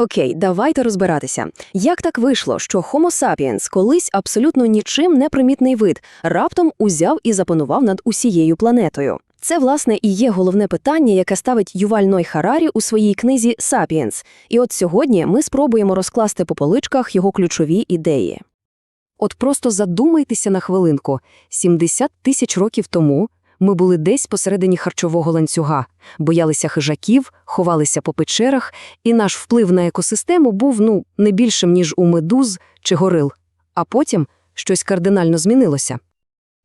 Окей, давайте розбиратися. Як так вийшло, що Homo sapiens, колись абсолютно нічим не примітний вид, раптом узяв і запанував над усією планетою? Це, власне, і є головне питання, яке ставить Юваль Ной Харарі у своїй книзі «Сапіенс». І от сьогодні ми спробуємо розкласти по поличках його ключові ідеї. От просто задумайтеся на хвилинку. 70 тисяч років тому ми були десь посередині харчового ланцюга, боялися хижаків, ховалися по печерах, і наш вплив на екосистему був, ну, не більшим, ніж у медуз чи горил. А потім щось кардинально змінилося.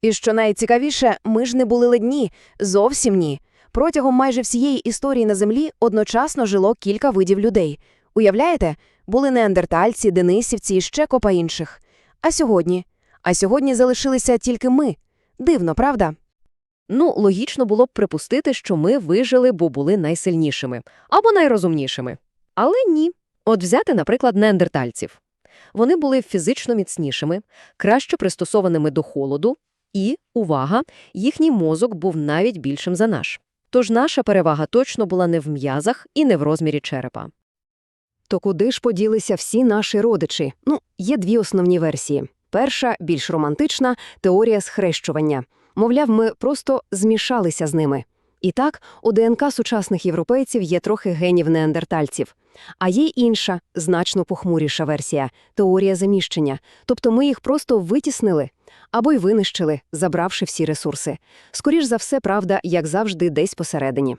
І що найцікавіше, ми ж не були ледні, зовсім ні. Протягом майже всієї історії на Землі одночасно жило кілька видів людей. Уявляєте? Були неандертальці, денисівці і ще копа інших. А сьогодні? А сьогодні залишилися тільки ми. Дивно, правда? Ну, логічно було б припустити, що ми вижили, бо були найсильнішими або найрозумнішими. Але ні. От взяти, наприклад, неандертальців. Вони були фізично міцнішими, краще пристосованими до холоду, і, увага, їхній мозок був навіть більшим за наш. Тож наша перевага точно була не в м'язах і не в розмірі черепа. То куди ж поділися всі наші родичі? Ну, є дві основні версії. Перша, більш романтична, теорія схрещування. Мовляв, ми просто змішалися з ними. І так, у ДНК сучасних європейців є трохи генів неандертальців. А є інша, значно похмуріша версія – теорія заміщення. Тобто ми їх просто витіснили або й винищили, забравши всі ресурси. Скоріш за все, правда, як завжди, десь посередині.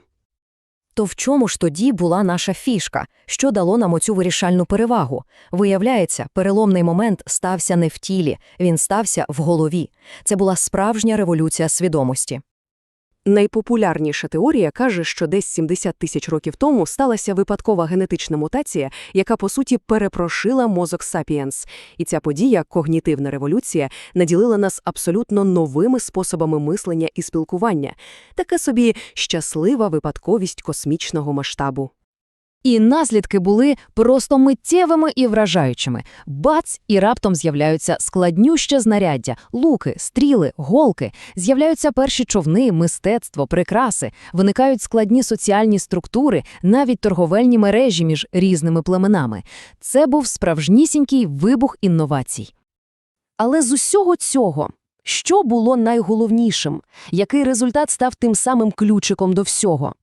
То в чому ж тоді була наша фішка, що дало нам оцю вирішальну перевагу? Виявляється, переломний момент стався не в тілі, він стався в голові. Це була справжня революція свідомості. Найпопулярніша теорія каже, що десь 70 тисяч років тому сталася випадкова генетична мутація, яка, по суті, перепрошила мозок сапіенс. І ця подія, когнітивна революція, наділила нас абсолютно новими способами мислення і спілкування. така собі щаслива випадковість космічного масштабу. І наслідки були просто миттєвими і вражаючими. Бац, і раптом з'являються складнюще знаряддя, луки, стріли, голки, з'являються перші човни, мистецтво, прикраси, виникають складні соціальні структури, навіть торговельні мережі між різними племенами. Це був справжнісінький вибух інновацій. Але з усього цього, що було найголовнішим? Який результат став тим самим ключиком до всього?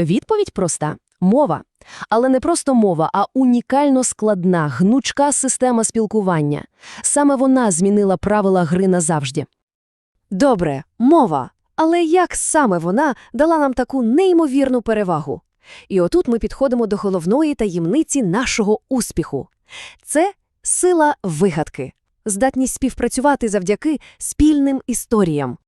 Відповідь проста – мова. Але не просто мова, а унікально складна, гнучка система спілкування. Саме вона змінила правила гри назавжди. Добре, мова. Але як саме вона дала нам таку неймовірну перевагу? І отут ми підходимо до головної таємниці нашого успіху. Це сила вигадки, здатність співпрацювати завдяки спільним історіям.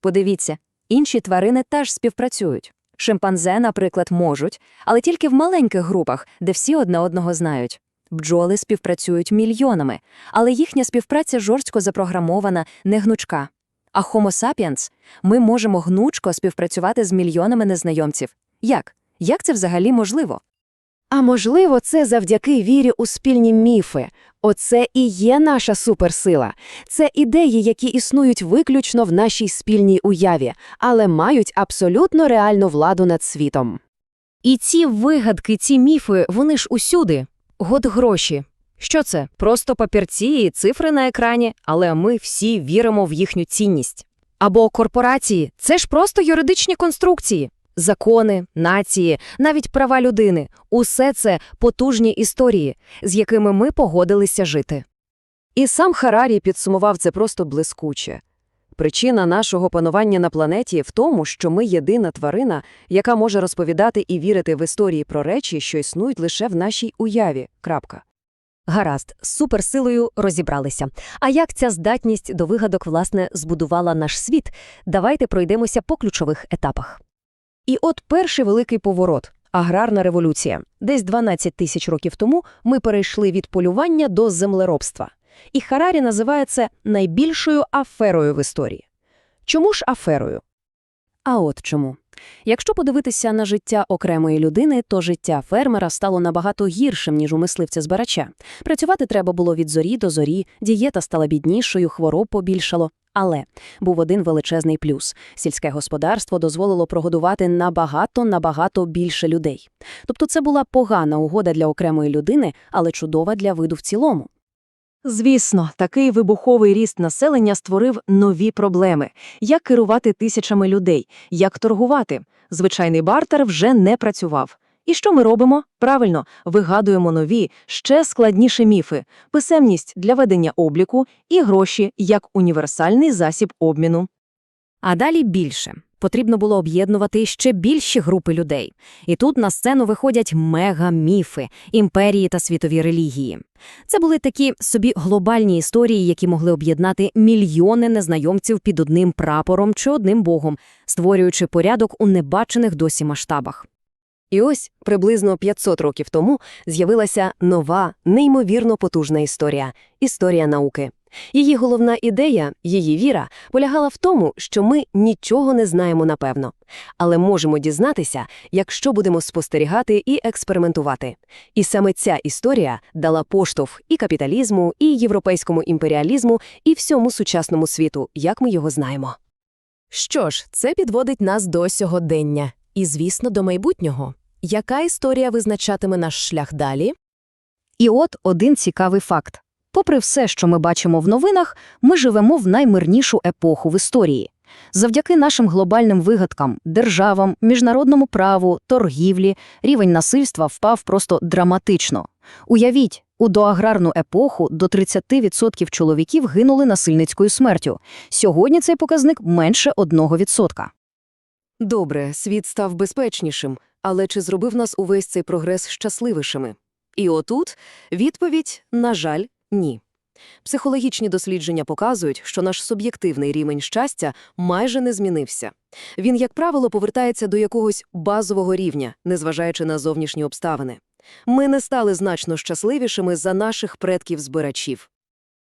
Подивіться, інші тварини теж співпрацюють. Шимпанзе, наприклад, можуть, але тільки в маленьких групах, де всі одне одного знають. Бджоли співпрацюють мільйонами, але їхня співпраця жорстко запрограмована, не гнучка. А Homo sapiens ми можемо гнучко співпрацювати з мільйонами незнайомців. Як? Як це взагалі можливо? А можливо, це завдяки вірі у спільні міфи. Оце і є наша суперсила. Це ідеї, які існують виключно в нашій спільній уяві, але мають абсолютно реальну владу над світом. І ці вигадки, ці міфи, вони ж усюди. Год гроші. Що це? Просто папірці і цифри на екрані, але ми всі віримо в їхню цінність. Або корпорації це ж просто юридичні конструкції. Закони, нації, навіть права людини усе це потужні історії, з якими ми погодилися жити. І сам Харарі підсумував це просто блискуче. Причина нашого панування на планеті в тому, що ми єдина тварина, яка може розповідати і вірити в історії про речі, що існують лише в нашій уяві. Крапка. Гаразд, з суперсилою розібралися. А як ця здатність до вигадок, власне, збудувала наш світ? Давайте пройдемося по ключових етапах. І от перший великий поворот – аграрна революція. Десь 12 тисяч років тому ми перейшли від полювання до землеробства. І Харарі називає це найбільшою аферою в історії. Чому ж аферою? А от чому. Якщо подивитися на життя окремої людини, то життя фермера стало набагато гіршим, ніж у мисливця-збирача. Працювати треба було від зорі до зорі, дієта стала біднішою, хвороб побільшало. Але був один величезний плюс – сільське господарство дозволило прогодувати набагато-набагато більше людей. Тобто це була погана угода для окремої людини, але чудова для виду в цілому. Звісно, такий вибуховий ріст населення створив нові проблеми. Як керувати тисячами людей? Як торгувати? Звичайний бартер вже не працював. І що ми робимо? Правильно, вигадуємо нові, ще складніші міфи, писемність для ведення обліку і гроші як універсальний засіб обміну. А далі більше. Потрібно було об'єднувати ще більші групи людей. І тут на сцену виходять мега-міфи, імперії та світові релігії. Це були такі собі глобальні історії, які могли об'єднати мільйони незнайомців під одним прапором чи одним богом, створюючи порядок у небачених досі масштабах. І ось приблизно 500 років тому з'явилася нова, неймовірно потужна історія – історія науки. Її головна ідея, її віра, полягала в тому, що ми нічого не знаємо напевно, але можемо дізнатися, якщо будемо спостерігати і експериментувати. І саме ця історія дала поштовх і капіталізму, і європейському імперіалізму, і всьому сучасному світу, як ми його знаємо. Що ж, це підводить нас до сьогодення і, звісно, до майбутнього. Яка історія визначатиме наш шлях далі? І от один цікавий факт. Попри все, що ми бачимо в новинах, ми живемо в наймирнішу епоху в історії. Завдяки нашим глобальним вигадкам, державам, міжнародному праву, торгівлі, рівень насильства впав просто драматично. Уявіть, у доаграрну епоху до 30% чоловіків гинули насильницькою смертю. Сьогодні цей показник менше 1%. Добре, світ став безпечнішим, але чи зробив нас увесь цей прогрес щасливішими? І отут відповідь, на жаль, ні. Психологічні дослідження показують, що наш суб'єктивний рівень щастя майже не змінився. Він, як правило, повертається до якогось базового рівня, незважаючи на зовнішні обставини. Ми не стали значно щасливішими за наших предків-збирачів.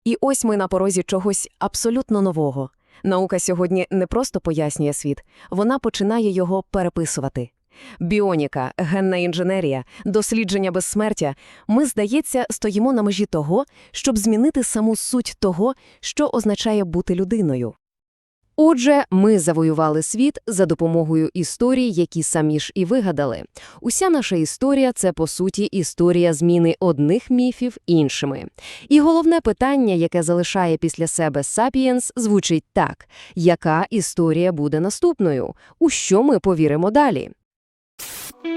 І ось ми на порозі чогось абсолютно нового. Наука сьогодні не просто пояснює світ, вона починає його переписувати. Біоніка, генна інженерія, дослідження безсмертя – ми, здається, стоїмо на межі того, щоб змінити саму суть того, що означає бути людиною. Отже, ми завоювали світ за допомогою історій, які самі ж і вигадали. Уся наша історія – це, по суті, історія зміни одних міфів іншими. І головне питання, яке залишає після себе «Сапієнс», звучить так. Яка історія буде наступною? У що ми повіримо далі? you